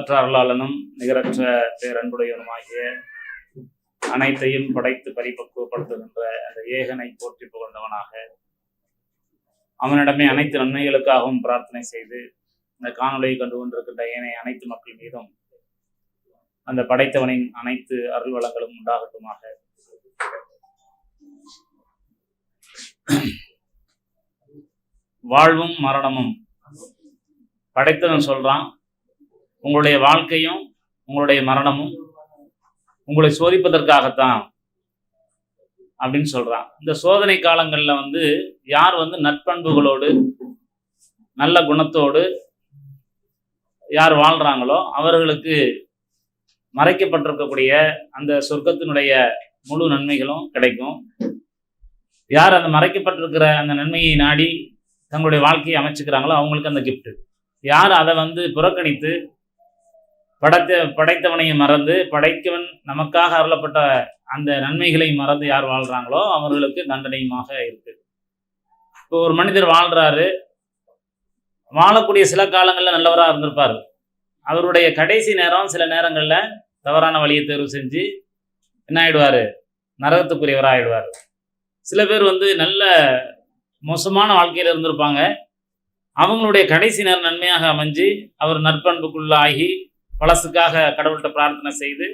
அளவற்ற அருளாளனும் நிகரற்ற பேரன்புடையவனுமாகிய அனைத்தையும் படைத்து பரிபக்குவப்படுத்துகின்ற அந்த ஏகனை போற்றி புகழ்ந்தவனாக அவனிடமே அனைத்து நன்மைகளுக்காகவும் பிரார்த்தனை செய்து இந்த காணொலியை கண்டு கொண்டிருக்கின்ற ஏனைய அனைத்து மக்கள் மீதும் அந்த படைத்தவனின் அனைத்து அருள் வளங்களும் உண்டாகட்டுமாக. வாழ்வும் மரணமும் படைத்தவன் சொல்றான் உங்களுடைய வாழ்க்கையும் உங்களுடைய மரணமும் உங்களை சோதிப்பதற்காகத்தான் அப்படின்னு சொல்றான். இந்த சோதனை காலங்களில் வந்து யார் வந்து நற்பண்புகளோடு நல்ல குணத்தோடு யார் வாழ்றாங்களோ அவர்களுக்கு மறைக்கப்பட்டிருக்கக்கூடிய அந்த சொர்க்கத்தினுடைய முழு நன்மைகளும் கிடைக்கும். யார் அந்த மறைக்கப்பட்டிருக்கிற அந்த நன்மையை நாடி தங்களுடைய வாழ்க்கையை அமைச்சுக்கிறாங்களோ அவங்களுக்கு அந்த கிஃப்ட் யார் அதை வந்து புறக்கணித்து படைத்த படைத்தவனையும் மறந்து படைத்தவன் நமக்காக அருளப்பட்ட அந்த நன்மைகளை மறந்து யார் வாழ்கிறாங்களோ அவர்களுக்கு தண்டனையுமாக இருக்கு. இப்போ ஒரு மனிதர் வாழ்கிறாரு வாழக்கூடிய சில காலங்களில் நல்லவராக இருந்திருப்பார். அவருடைய கடைசி நேரம் சில நேரங்களில் தவறான வழியை தேர்வு செஞ்சு என்ன ஆயிடுவார்? நரகத்துக்குரியவராக ஆகிடுவார் சில பேர் வந்து நல்ல மோசமான வாழ்க்கையில் இருந்திருப்பாங்க. அவங்களுடைய கடைசி நேரம் நன்மையாக அமைஞ்சு அவர் நற்பண்புக்குள்ளாகி பழசுக்காக கடவுள்கிட்ட பிரார்த்தனை செய்து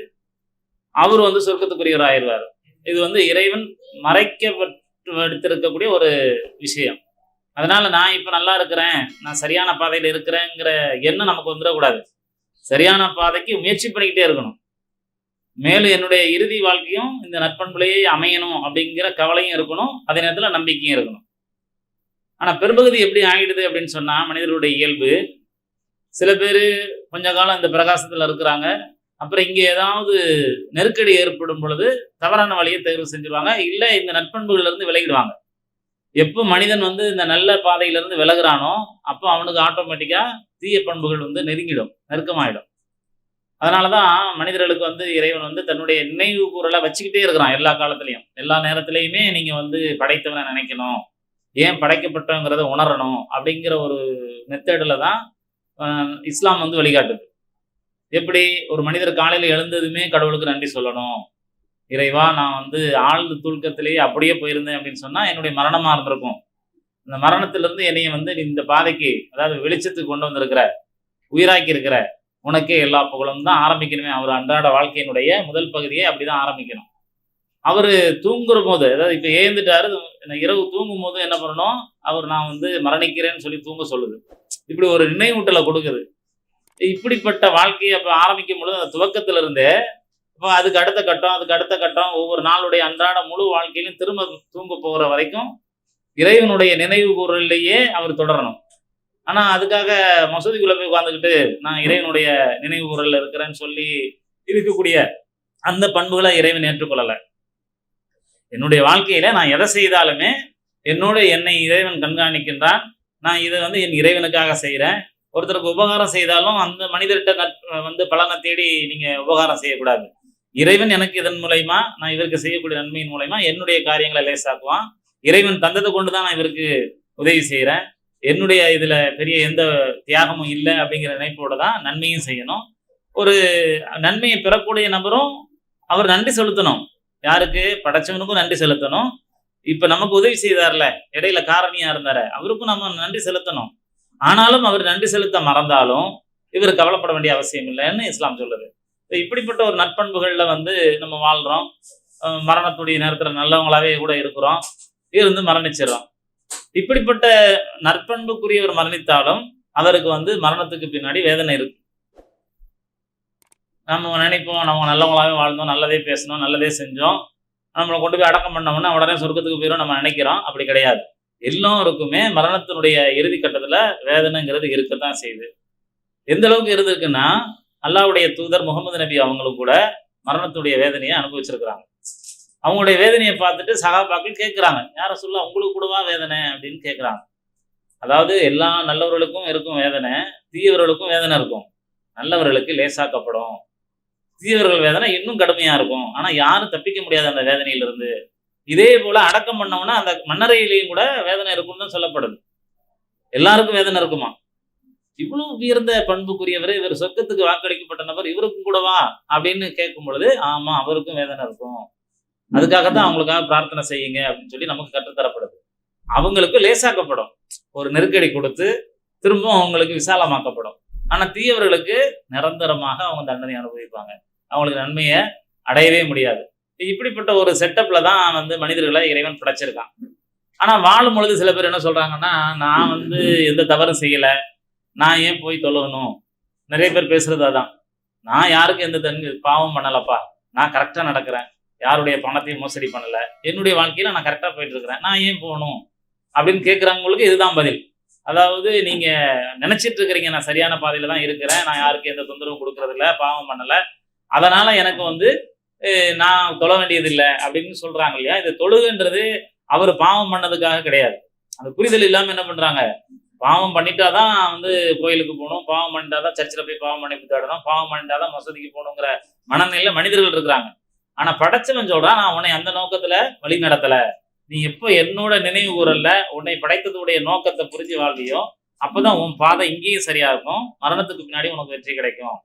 அவர் வந்து சொர்க்கத்துக்குரியவர் ஆயிடுவார். இது வந்து இறைவன் மறைக்கப்பட்டு எடுத்திருக்கக்கூடிய ஒரு விஷயம். அதனால நான் இப்போ நல்லா இருக்கிறேன் நான் சரியான பாதையில் இருக்கிறேங்கிற எண்ணம் நமக்கு வந்துடக்கூடாது. சரியான பாதைக்கு முயற்சி பண்ணிக்கிட்டே இருக்கணும். மேலும் என்னுடைய இறுதி வாழ்க்கையும் இந்த நற்பண்புலையே அமையணும் அப்படிங்கிற கவலையும் இருக்கணும் அதே நேரத்தில் நம்பிக்கையும் இருக்கணும். ஆனால் பெரும்பகுதி எப்படி ஆகிடுது அப்படின்னு சொன்னால் மனிதர்களுடைய இயல்பு சில பேர் கொஞ்ச காலம் இந்த பிரகாசத்தில் இருக்கிறாங்க. அப்புறம் இங்கே ஏதாவது நெருக்கடி ஏற்படும் பொழுது தவறான வழியை தேர்வு செஞ்சிருவாங்க. இல்லை இந்த நற்பண்புகள்ல இருந்து விலகிடுவாங்க. எப்போ மனிதன் வந்து இந்த நல்ல பாதையிலிருந்து விலகிறானோ அப்போ அவனுக்கு ஆட்டோமேட்டிக்காக தீய பண்புகள் வந்து நெருங்கிடும் நெருக்கமாயிடும். அதனால தான் மனிதர்களுக்கு வந்து இறைவன் வந்து தன்னுடைய நினைவு கூறலை வச்சுக்கிட்டே இருக்கிறான் எல்லா காலத்துலேயும். எல்லா நேரத்துலையுமே நீங்கள் வந்து படைத்தவனை நினைக்கணும். ஏன் படைக்கப்பட்டோங்கிறத உணரணும் அப்படிங்கிற ஒரு மெத்தடில் தான் இஸ்லாம் வந்து வழிகாட்டுது. எப்படி? ஒரு மனிதர் காலையில் எழுந்ததுமே கடவுளுக்கு நன்றி சொல்லணும். இறைவா நான் வந்து ஆழ்ந்த தூக்கத்திலேயே அப்படியே போயிருந்தேன் அப்படின்னு சொன்னால் என்னுடைய மரணமாக இருந்திருக்கும். இந்த மரணத்திலிருந்து என்னைய வந்து நீ இந்த பாதைக்கு அதாவது வெளிச்சத்துக்கு கொண்டு வந்திருக்கிற உயிராக்கி இருக்கிற உனக்கே எல்லா புகழும் தான் ஆரம்பிக்கணுமே. அவர் அன்றாட வாழ்க்கையினுடைய முதல் பகுதியை அப்படிதான் ஆரம்பிக்கணும். அவர் தூங்குற போது அதாவது இப்போ ஏந்துட்டாரு இரவு தூங்கும் போது என்ன பண்ணணும்? அவர் நான் வந்து மரணிக்கிறேன்னு சொல்லி தூங்க சொல்லுது. இப்படி ஒரு நினைவூட்டலை கொடுக்குது. இப்படிப்பட்ட வாழ்க்கையை அப்போ ஆரம்பிக்கும் பொழுது அந்த துவக்கத்துல இருந்தே இப்போ அதுக்கு அடுத்த கட்டம் அதுக்கு அடுத்த கட்டம் ஒவ்வொரு நாளுடைய அன்றாட முழு வாழ்க்கையிலும் திரும்ப தூங்க போகிற வரைக்கும் இறைவனுடைய நினைவு கூறலையே அவர் தொடரணும். ஆனால் அதுக்காக மசூதிக்குள்ளே போய் உட்காந்துக்கிட்டு நான் இறைவனுடைய நினைவு கூறல்ல இருக்கிறேன்னு சொல்லி இருக்கக்கூடிய அந்த பண்புகளை இறைவன் ஏற்றுக்கொள்ளலை. என்னுடைய வாழ்க்கையில நான் எதை செய்தாலுமே என்னோட என்னை இறைவன் கண்காணிக்கின்றான். நான் இதை வந்து என் இறைவனுக்காக செய்கிறேன் ஒருத்தருக்கு உபகாரம் செய்தாலும் அந்த மனிதர்கிட்ட நட் வந்து பலனை தேடி நீங்க உபகாரம் செய்யக்கூடாது. இறைவன் எனக்கு இதன் மூலயமா நான் இவருக்கு செய்யக்கூடிய நன்மையின் மூலயமா என்னுடைய காரியங்களை லேசாக்குவான். இறைவன் தந்ததை கொண்டு தான் நான் இவருக்கு உதவி செய்கிறேன் என்னுடைய இதுல பெரிய எந்த தியாகமும் இல்லை அப்படிங்கிற நினைப்போட தான் நன்மையும் செய்யணும். ஒரு நன்மையை பெறக்கூடிய நபரும் அவர் நன்றி செலுத்தணும். யாருக்கு? படைச்சவனுக்கும் நன்றி செலுத்தணும். இப்ப நமக்கு உதவி செய்தார்ல இடையில காரணியா இருந்தாரு அவருக்கும் நம்ம நன்றி செலுத்தணும். ஆனாலும் அவர் நன்றி செலுத்த மறந்தாலும் இவர் கவலைப்பட வேண்டிய அவசியம் இல்லைன்னு இஸ்லாம் சொல்லுது. இப்படிப்பட்ட ஒரு நட்பண்புகள்ல வந்து நம்ம வாழ்றோம். மரணத்துடைய நேரத்துல நல்லவங்களாவே கூட இருக்கிறோம். இருந்து மரணிச்சிடறோம். இப்படிப்பட்ட நற்பண்புக்குரியவர் மரணித்தாலும் அவருக்கு வந்து மரணத்துக்கு பின்னாடி வேதனை இருக்கு. நம்ம நினைப்போம் நம்ம நல்லவங்களாவே வாழ்ந்தோம் நல்லதே பேசணும் நல்லதே செஞ்சோம். நம்மளை கொண்டு போய் அடக்கம் பண்ணோம்னா உடனே சொர்க்கத்துக்கு போயிடும் நம்ம நினைக்கிறோம். அப்படி கிடையாது. எல்லோருக்குமே மரணத்தினுடைய இறுதி கட்டத்துல வேதனைங்கிறது இருக்கத்தான் செய்யுது. எந்த அளவுக்கு இருந்திருக்குன்னா அல்லாவுடைய தூதர் முகமது நபி அவங்களும் கூட மரணத்துடைய வேதனையை அனுபவிச்சிருக்கிறாங்க. அவங்களுடைய வேதனையை பார்த்துட்டு சகாபாக்கள் கேட்குறாங்க யார சொல்ல அவங்களுக்கு கூடவா வேதனை? அப்படின்னு கேட்குறாங்க அதாவது எல்லா நல்லவர்களுக்கும் இருக்கும் வேதனை தீயவர்களுக்கும் வேதனை இருக்கும். நல்லவர்களுக்கு லேசாக்கப்படும். தீயவர்கள் வேதனை இன்னும் கடுமையா இருக்கும். ஆனா யாரும் தப்பிக்க முடியாது அந்த வேதனையிலிருந்து. இதே போல அடக்கம் பண்ணவனா அந்த மன்னரையிலையும் கூட வேதனை இருக்கும்னு தான் சொல்லப்படுது. எல்லாருக்கும் வேதனை இருக்குமா? இவ்வளவு உயர்ந்த பண்புக்குரியவர் இவர் சொர்க்கத்துக்கு வாக்களிக்கப்பட்ட நபர் இவருக்கும் கூடவா அப்படின்னு கேட்கும் பொழுது ஆமா அவருக்கும் வேதனை இருக்கும். அதுக்காகத்தான் அவங்களுக்காக பிரார்த்தனை செய்யுங்க அப்படின்னு சொல்லி நமக்கு கற்றுத்தரப்படுது. அவங்களுக்கு லேசாக்கப்படும். ஒரு நெருக்கடி கொடுத்து திரும்பவும் அவங்களுக்கு விசாலமாக்கப்படும். ஆனா தீயவர்களுக்கு நிரந்தரமாக அவங்க தண்டனை அனுபவிப்பாங்க. அவங்களுக்கு நன்மையை அடையவே முடியாது. இப்படிப்பட்ட ஒரு செட்டப்ல தான் வந்து மனிதர்களை இறைவன் படைச்சிருக்கான். ஆனா வாழும் பொழுது சில பேர் என்ன சொல்றாங்கன்னா நான் வந்து எந்த தவறும் செய்யல. நான் ஏன் போய் தொழுகணும்? நிறைய பேர் பேசுறது அதான். நான் யாருக்கும் எந்த தண்ணி பாவம் பண்ணலப்பா? நான் கரெக்டா நடக்கிறேன். யாருடைய பணத்தையும் மோசடி பண்ணல. என்னுடைய வாழ்க்கையில நான் கரெக்டா போயிட்டு இருக்கிறேன். நான் ஏன் போகணும்? அப்படின்னு கேட்குறவங்களுக்கு இதுதான் பதில். அதாவது நீங்க நினைச்சிட்டு இருக்கிறீங்க நான் சரியான பாதையில தான் இருக்கிறேன் நான் யாருக்கு எந்த தொந்தரவும் கொடுக்கறது இல்ல பாவம் பண்ணல. அதனால எனக்கு வந்து நான் தொழ வேண்டியது இல்லை அப்படின்னு சொல்றாங்க இல்லையா? இந்த தொழுகுன்றது அவர் பாவம் பண்ணதுக்காக கிடையாது. அந்த புரிதல் இல்லாம என்ன பண்றாங்க? பாவம் பண்ணிட்டாதான் வந்து கோயிலுக்கு போகணும் பாவம் பண்ணிட்டாதான் சர்ச்சில் போய் பாவம் பண்ணி புத்தாடணும் பாவம் பண்ணிட்டாதான் மசூதிக்கு போகணுங்கிற மனநிலையில மனிதர்கள் இருக்கிறாங்க. ஆனா படைச்சவன் சொல்றான் நான் உன்னை அந்த நோக்கத்துல வழி நடத்தல. நீ எப்போ என்னோட நினைவு கூறல உன்னை படைத்ததுடைய நோக்கத்தை புரிஞ்சு வாழ்வியோ அப்பதான் உன் பாதை இங்கேயும் சரியா இருக்கும். மரணத்துக்கு பின்னாடி உனக்கு வெற்றி கிடைக்கும்.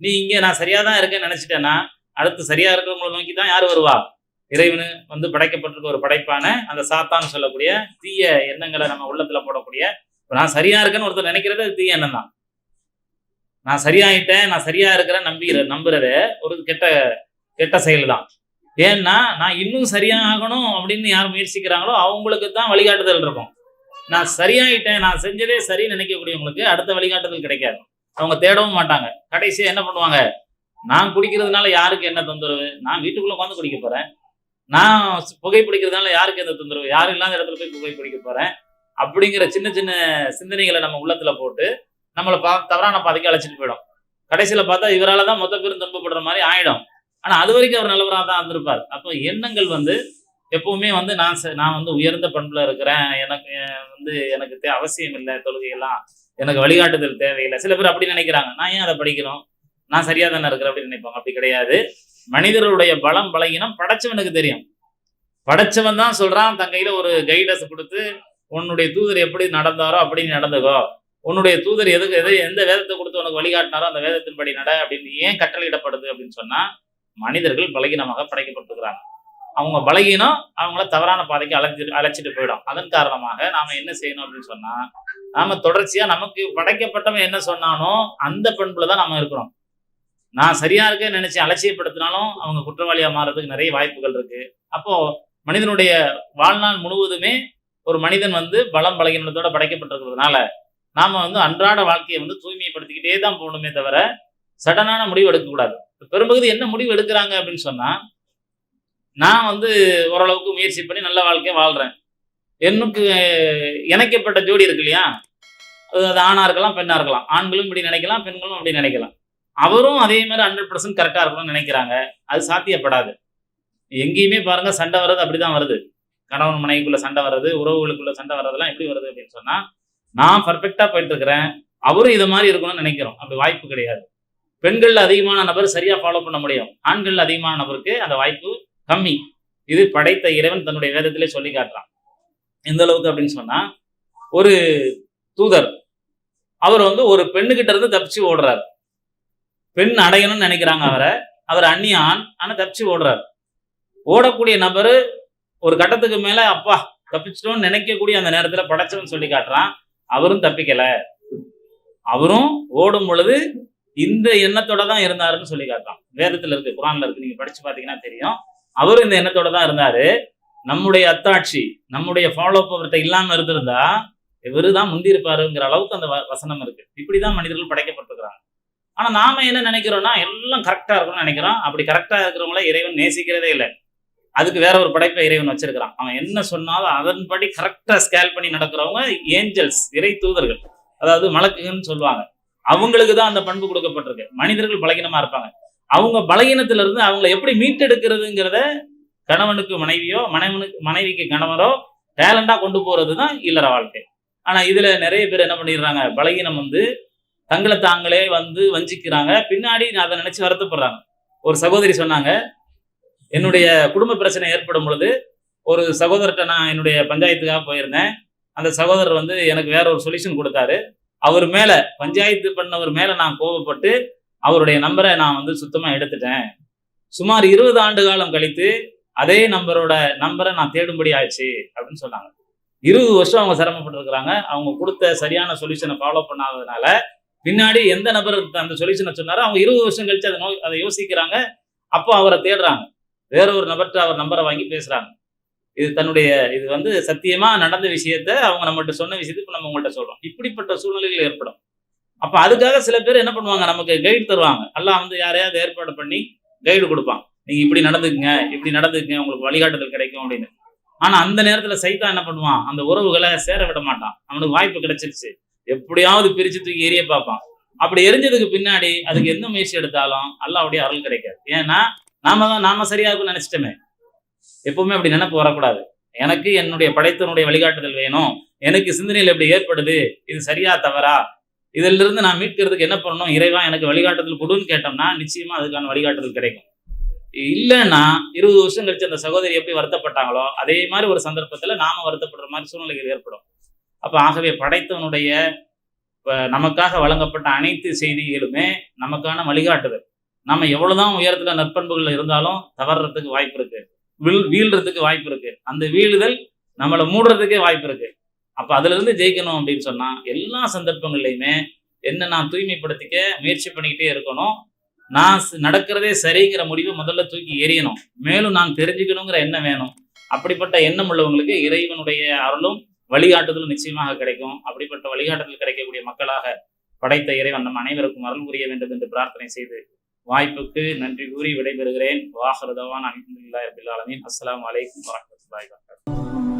நீ இங்க நான் சரியா தான் இருக்கேன்னு நினைச்சிட்டேன்னா அடுத்து சரியா இருக்கிறவங்களை நோக்கி தான் யார் வருவா? இறைவனு வந்து படைக்கப்பட்டிருக்க ஒரு படைப்பான அந்த சாத்தான்னு சொல்லக்கூடிய தீய எண்ணங்களை நம்ம உள்ளத்துல போடக்கூடிய நான் சரியா இருக்கேன்னு ஒருத்தர் நினைக்கிறது அது தீய எண்ணம் தான் நான் சரியாயிட்டேன் நான் சரியா இருக்கிறேன் நம்பிக்கிற நம்புறது ஒரு கெட்ட கெட்ட செயல் தான் ஏன்னா நான் இன்னும் சரியாகணும் அப்படின்னு யார் முயற்சிக்கிறாங்களோ அவங்களுக்கு தான் வழிகாட்டுதல் இருக்கும். நான் சரியாயிட்டேன் நான் செஞ்சதே சரின்னு நினைக்கக்கூடியவங்களுக்கு அடுத்த வழிகாட்டுதல் கிடைக்காது. அவங்க தேடவும் மாட்டாங்க. கடைசியா என்ன பண்ணுவாங்க? நான் குடிக்கிறதுனால யாருக்கு என்ன தொந்தரவு? நான் வீட்டுக்குள்ள உட்காந்து குடிக்க போறேன். நான் புகை பிடிக்கிறதுனால யாருக்கு எந்த தொந்தரவு? யாரும் இல்லாத இடத்துல போய் புகை பிடிக்க போறேன். அப்படிங்கிற சின்ன சின்ன சிந்தனைகளை நம்ம உள்ளத்துல போட்டு நம்மளை பா தவறான பாதைக்கு அழைச்சிட்டு போயிடும். கடைசியில பார்த்தா இவரால தான் மொத்த பேரும் துன்பப்படுற மாதிரி ஆயிடும். ஆனா அது வரைக்கும் அவர் நல்லவராக தான் இருந்திருப்பார். அப்போ எண்ணங்கள் வந்து எப்பவுமே வந்து நான் நான் வந்து உயர்ந்த பண்புல இருக்கிறேன். எனக்கு வந்து எனக்கு அவசியம் இல்லை தொழுகையெல்லாம். எனக்கு வழிகாட்டுதல் தேவையில்லை. சில பேர் அப்படி நினைக்கிறாங்க. நான் ஏன் அதை படிக்கணும்? நான் சரியா தானே இருக்கிறேன் அப்படின்னு நினைப்பாங்க. அப்படி கிடையாது. மனிதர்களுடைய பலம் பலகீனம் படைச்சவனுக்கு தெரியும். படைச்சவன் தான் சொல்றான் தன் ஒரு கைடஸ் கொடுத்து உன்னுடைய தூதர் எப்படி நடந்தாரோ அப்படி நடந்துக்கோ. உன்னுடைய தூதர் எதுக்கு எது எந்த வேதத்தை கொடுத்து உனக்கு வழிகாட்டினாரோ அந்த வேதத்தின்படி நட அப்படின்னு ஏன் கட்டளையிடப்படுது அப்படின்னு சொன்னா மனிதர்கள் பலகீனமாக படைக்கப்பட்டிருக்கிறாங்க. அவங்க பலகீனம் அவங்கள தவறான பாதைக்கு அழைச்சி அழைச்சிட்டு போயிடும். அதன் காரணமாக நாம என்ன செய்யணும் அப்படின்னு சொன்னா நாம தொடர்ச்சியா நமக்கு படைக்கப்பட்டவன் என்ன சொன்னானோ அந்த பண்பில் தான் நம்ம இருக்கிறோம். நான் சரியா இருக்கேன்னு நினைச்சு அலட்சியப்படுத்தினாலும் அவங்க குற்றவாளியா மாறுறதுக்கு நிறைய வாய்ப்புகள் இருக்கு. அப்போ மனிதனுடைய வாழ்நாள் முழுவதுமே ஒரு மனிதன் வந்து பலம் பலகீனத்தோட படைக்கப்பட்டிருக்கிறதுனால நாம வந்து அன்றாட வாழ்க்கையை வந்து தூய்மைப்படுத்திக்கிட்டே தான் போகணுமே தவிர சடனான முடிவு எடுக்கக்கூடாது. பெரும்பகுதி என்ன முடிவு எடுக்கிறாங்க அப்படின்னு சொன்னா நான் வந்து ஓரளவுக்கு முயற்சி பண்ணி நல்ல வாழ்க்கையை வாழ்றேன். எனக்கு இணைக்கப்பட்ட ஜோடி இருக்கு இல்லையா? அது அது ஆணா இருக்கலாம் பெண்ணா இருக்கலாம். ஆண்களும் இப்படி நினைக்கலாம் பெண்களும் அப்படி நினைக்கலாம். அவரும் அதே மாதிரி ஹண்ட்ரட் பர்சன்ட் கரெக்டா இருக்கணும்னு நினைக்கிறாங்க. அது சாத்தியப்படாது. எங்கேயுமே பாருங்க சண்டை வர்றது அப்படிதான் வருது. கணவன் மனைவிக்குள்ள சண்டை வர்றது உறவுகளுக்குள்ள சண்டை வர்றதெல்லாம் எப்படி வருது அப்படின்னு சொன்னா நான் பர்ஃபெக்டா போயிட்டு இருக்கிறேன். அவரும் இதை மாதிரி இருக்கணும்னு நினைக்கிறோம். அப்படி வாய்ப்பு கிடையாது. பெண்கள்ல அதிகமான நபர் சரியா ஃபாலோ பண்ண முடியும். ஆண்கள் அதிகமான நபருக்கு அந்த வாய்ப்பு கம்மி. இது படைத்த இறைவன் தன்னுடைய வேதத்திலே சொல்லி காட்டுறான். எந்த அளவுக்கு அப்படின்னு சொன்னா ஒரு தூதர் அவர் வந்து ஒரு பெண்ணுகிட்ட இருந்து தப்பிச்சு ஓடுறாரு. பெண் அடையணும்னு நினைக்கிறாங்க அவரை. அவர் அந்நிய ஆண் ஆனா தப்பிச்சு ஓடுறாரு. ஓடக்கூடிய நபரு ஒரு கட்டத்துக்கு மேல அப்பா தப்பிச்சிட்டோம்னு நினைக்கக்கூடிய அந்த நேரத்துல படைச்சவன் சொல்லி காட்டுறான். அவரும் தப்பிக்கல. அவரும் ஓடும் பொழுது இந்த எண்ணத்தோட தான் இருந்தாருன்னு சொல்லி காட்டான் வேதத்துல இருக்கு குரான்ல இருக்கு. நீங்க படிச்சு பாத்தீங்கன்னா தெரியும். அவரும் இந்த எண்ணத்தோட தான் இருந்தாரு. நம்முடைய அத்தாட்சி நம்முடைய ஃபாலோ அப் இல்லாம இருந்திருந்தா இவரு தான் முந்தி இருப்பாருங்கிற அளவுக்கு அந்த வ- வசனம் இருக்கு. இப்படிதான் மனிதர்கள் படைக்கப்பட்டிருக்கிறாங்க. ஆனா நாம என்ன நினைக்கிறோம்னா எல்லாம் கரெக்டா இருக்கணும்னு நினைக்கிறோம். அப்படி கரெக்டா இருக்கிறவங்கள இறைவன் நேசிக்கிறதே இல்லை. அதுக்கு வேற ஒரு படைப்பை இறைவன் வச்சிருக்கிறான். அவன் என்ன சொன்னாலும் அதன்படி கரெக்டா ஸ்கேல் பண்ணி நடக்கிறவங்க ஏஞ்சல்ஸ் இறை தூதர்கள். அதாவது மலக்குகள்னு சொல்லுவாங்க. அவங்களுக்கு தான் அந்த பண்பு கொடுக்கப்பட்டிருக்கு. மனிதர்கள் பலகீனமா இருப்பாங்க. அவங்க பலகீனத்துல இருந்து அவங்கள எப்படி மீட்டெடுக்கிறதுங்கிறத கணவனுக்கு மனைவியோ மனைவனுக்கு மனைவிக்கு கணவரோ டேலண்டா கொண்டு போறது தான் இல்லற வாழ்க்கை. ஆனா இதுல நிறைய பேர் என்ன பண்ணிடுறாங்க? பலகீனம் வந்து தங்களை தாங்களே வந்து வஞ்சிக்கிறாங்க. பின்னாடி நான் அதை நினைச்சு வருத்தப்படுறாங்க. ஒரு சகோதரி சொன்னாங்க என்னுடைய குடும்ப பிரச்சனை ஏற்படும் பொழுது ஒரு சகோதரர்கிட்ட நான் என்னுடைய பஞ்சாயத்துக்காக போயிருந்தேன். அந்த சகோதரர் வந்து எனக்கு வேற ஒரு சொல்யூஷன் கொடுத்தாரு. அவர் மேல பஞ்சாயத்து பண்ணவர் மேல நான் கோபப்பட்டு அவருடைய நம்பரை நான் வந்து சுத்தமா எடுத்துட்டேன். சுமார் இருபது ஆண்டு காலம் கழித்து அதே நம்பரோட நம்பரை நான் தேடும்படி ஆயிடுச்சு அப்படின்னு சொன்னாங்க. இருபது வருஷம் அவங்க சிரமப்பட்டிருக்கிறாங்க. அவங்க கொடுத்த சரியான சொல்யூஷனை ஃபாலோ பண்ணாததுனால பின்னாடி எந்த நபர் அந்த சொல்யூஷனை சொன்னாரோ அவங்க இருபது வருஷம் கழிச்சு அதை நோய் அதை யோசிக்கிறாங்க. அப்போ அவரை தேடுறாங்க. வேற ஒரு நபர்கிட்ட அவர் நம்பரை வாங்கி பேசுறாங்க. இது தன்னுடைய இது வந்து சத்தியமா நடந்த விஷயத்த அவங்க நம்மகிட்ட சொன்ன விஷயத்த இப்போ நம்ம உங்கள்கிட்ட சொல்றோம். இப்படிப்பட்ட சூழ்நிலைகள் ஏற்படும். அப்போ அதுக்காக சில பேர் என்ன பண்ணுவாங்க? நமக்கு கைடு தருவாங்க. எல்லாம் வந்து யாரையாவது ஏற்பாடு பண்ணி கைடு கொடுப்பான். நீங்க இப்படி நடந்துக்குங்க இப்படி நடந்துக்குங்க உங்களுக்கு வழிகாட்டுதல் கிடைக்கும் அப்படின்னு. ஆனா அந்த நேரத்துல சைதா என்ன பண்ணுவான்? அந்த உறவுகளை சேர விட மாட்டான். அவனுக்கு வாய்ப்பு கிடைச்சிருச்சு. எப்படியாவது பிரிச்சு தூக்கி எரிய பார்ப்பான். அப்படி எரிஞ்சதுக்கு பின்னாடி அதுக்கு எந்த முயற்சி எடுத்தாலும் அல்லாவுடைய அருள் கிடைக்காது. ஏன்னா நாம தான் நாம சரியா இருக்கும்னு நினைச்சிட்டோமே. எப்பவுமே அப்படி நினைப்பு வரக்கூடாது. எனக்கு என்னுடைய படைத்தனுடைய வழிகாட்டுதல் வேணும். எனக்கு சிந்தனையில் எப்படி ஏற்படுது. இது சரியா தவறா? இதிலிருந்து நான் மீட்கிறதுக்கு என்ன பண்ணணும்? இறைவா எனக்கு வழிகாட்டுதல் கொடுன்னு கேட்டோம்னா நிச்சயமா அதுக்கான வழிகாட்டுதல் கிடைக்கும். இல்லைன்னா இருபது வருஷம் கழிச்சு அந்த சகோதரி எப்படி வருத்தப்பட்டாங்களோ அதே மாதிரி ஒரு சந்தர்ப்பத்தில் நாம வருத்தப்படுற மாதிரி சூழ்நிலைகள் ஏற்படும். அப்போ ஆகவே படைத்தவனுடைய நமக்காக வழங்கப்பட்ட அனைத்து செய்திகளுமே நமக்கான வழிகாட்டுதல். நம்ம எவ்வளவுதான் உயரத்துல நற்பண்புகள் இருந்தாலும் தவறுறதுக்கு வாய்ப்பு இருக்கு. வீழ் வீழ்றதுக்கு வாய்ப்பு இருக்கு. அந்த வீழுதல் நம்மளை மூடுறதுக்கே வாய்ப்பு இருக்கு. அப்ப அதுல இருந்து ஜெயிக்கணும் அப்படின்னு சொன்னா எல்லா சந்தர்ப்பங்கள்லையுமே என்ன நான் தூய்மைப்படுத்திக்க முயற்சி பண்ணிக்கிட்டே இருக்கணும். நான் நடக்கிறதே சரிங்கிற முடிவை முதல்ல தூக்கி எறியணும். மேலும் நான் தெரிஞ்சுக்கணுங்கிற எண்ணம் வேணும். அப்படிப்பட்ட எண்ணம் உள்ளவங்களுக்கு இறைவனுடைய அருளும் வழிகாட்டுதலும் நிச்சயமாக கிடைக்கும். அப்படிப்பட்ட வழிகாட்டுதல் கிடைக்கக்கூடிய மக்களாக படைத்த இறைவன் நம் அனைவருக்கும் அருள் புரிய வேண்டும் என்று பிரார்த்தனை செய்து வாய்ப்புக்கு நன்றி கூறி விடைபெறுகிறேன். வாஹரதவான் அலமதுல்லா அபில் அலமின் அஸ்லாம் வலைக்கம் வரஹ்மத்துல்லாஹி வபரகாத்துஹு.